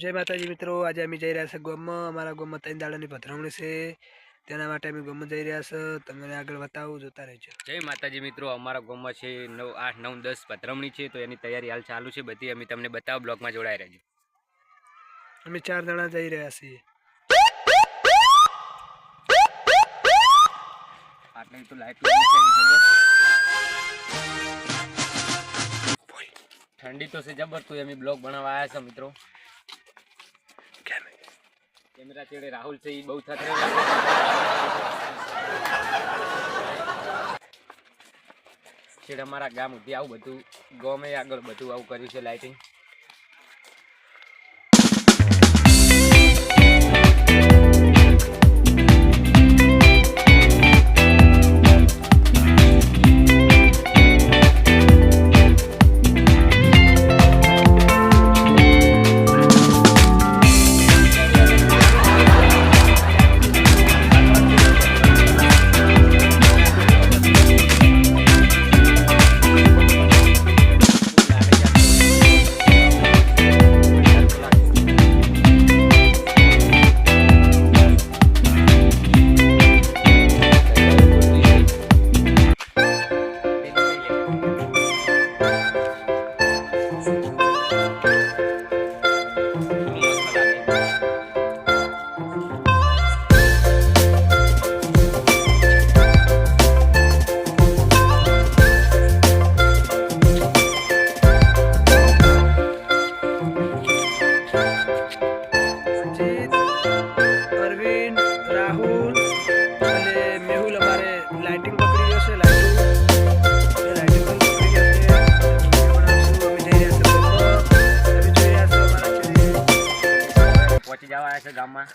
જય માતાજી મિત્રો. આજે અમે જઈ રહ્યા છે ગોમમાં. અમારા ગામમાં ત્રણ દાડાની પધરાવણી છે. તેના માટે અમે ગોમમાં જઈ રહ્યા છે. તમને આગળ બતાવું જોતા રહેજો. જય માતાજી મિત્રો. અમારા ગામમાં છે નવ આઠ નવ દસ પધરાવણી છે. તો એની તૈયારી હાલ ચાલુ છે. બધી અમે તમને બતાવો. બ્લોગમાં જોડાઈ રહેજો. અમે ચાર જણા જઈ રહ્યા છીએ. આટલે તો લાઈટ ઠંડી તો છે જબર. તું અમે બ્લોગ બનાવવા આવ્યા છે મિત્રો. કેમેરા ચેડે રાહુલ છે એ બહુ થતો છેડે અમારા ગામ સુધી આવું બધું, ગમે આગળ બધું આવું કર્યું છે લાઇટિંગ છે ગામમાં.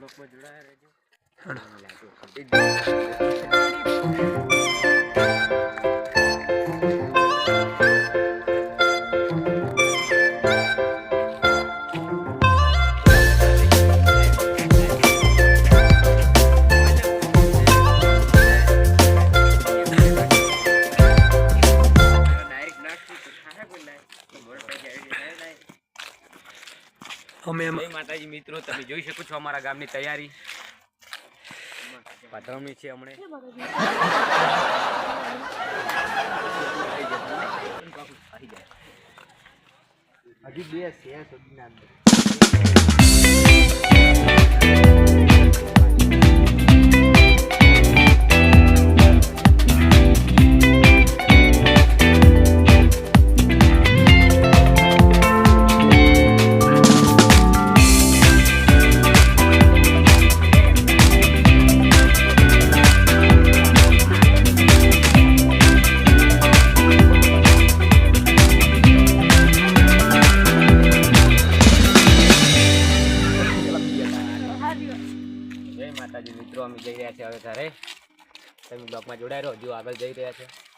લોકો જોડાયા રહેજો. અમે માતાજી મિત્રો તમે જોઈ શકો છો અમારા ગામની તૈયારી. પધરામણી છે હમણે. હજી બે છે સુધીના અંદર અમે જઈ રહ્યા છીએ હવે ઘરે. તમે બ્લોગમાં જોડાઈ રહો, હજુ આગળ જઈ રહ્યા છે.